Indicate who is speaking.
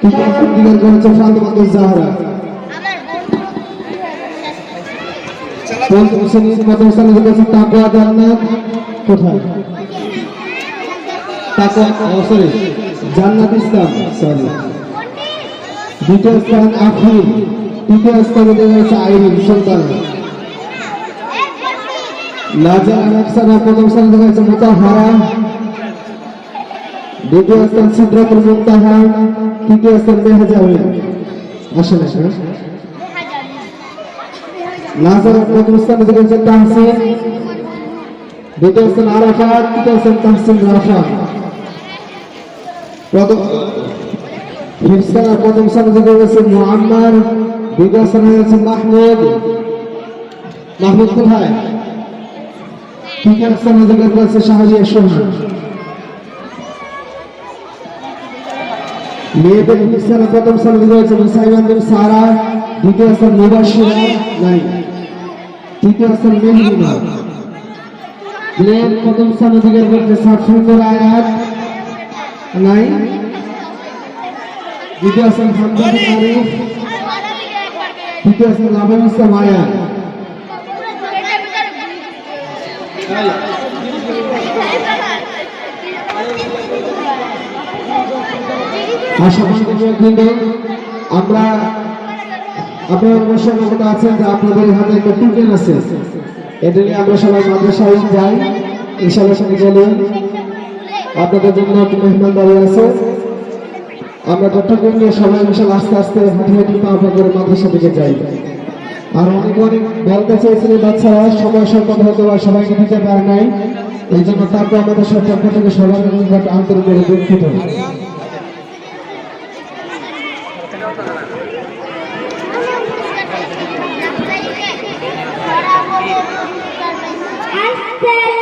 Speaker 1: অধিকার করেছে ফাতেমাতুজ জাহরা পঞ্চম শ্রেণি প্রথম স্থান করেছে তাকুয়া জান্নাত কোথায় তাকুয়া সরি জান্নাত ইসলাম সরি দ্বিতীয় স্থান আফরিন তৃতীয় স্থান করেছে আইরিন সুলতান লাজা আনাকসানা প্রথম স্থান করেছে মুতাহারা দ্বিতীয় স্থান মুনতাহা তৃতীয় স্থান মেহজাবিন আসলে আসলে লাজার প্রথম স্থান অধিকার করেছে তাহসিন দ্বিতীয় স্থান আরাফাত তৃতীয় স্থান তাহসিন রাফা প্রথম হিফসানা প্রথম স্থান অধিকার করেছে মুআম্মার দ্বিতীয় স্থান সোহান। মেয়েদের হিফসানা প্রথম স্থান করেছে মুসাইমান বিন সারা। দ্বিতীয় স্থান মুবাশিরা নাই। তৃতীয় স্থান মেহরিনা মেয়ের প্রথম স্থান অধিকার করেছে সাফিকুল আয়াত নাই। দ্বিতীয় স্থান হামজা বিন আরিফ তৃতীয় স্থান আবুল ইসলাম কিন্তু আমরা, আপনারা অবশ্যই অবগত আছেন যে আপনাদের হাতে একটা টিকেন আছে। এটা নিয়ে আমরা সবাই মাদ্রাসায় যাই। ইনশাল্লাহ সঙ্গে আপনাদের জন্য একটু মেহমানদারি আছে। আমরা নিয়ে সবাই ইনশাল্লাহ আস্তে আস্তে হাঁটি হাঁটি পা পা করে মাদ্রাসা দিকে যাই। আর অনেক অনেক বলতে চেয়েছিলেন, বাচ্চারা, সময় সম্পদ হয়তো বা সবাইকে দিতে পারে নাই। এই জন্য তারপর আমাদের পক্ষ থেকে সবার আন্তরিক দুঃখিত।
Speaker 2: আসসালামু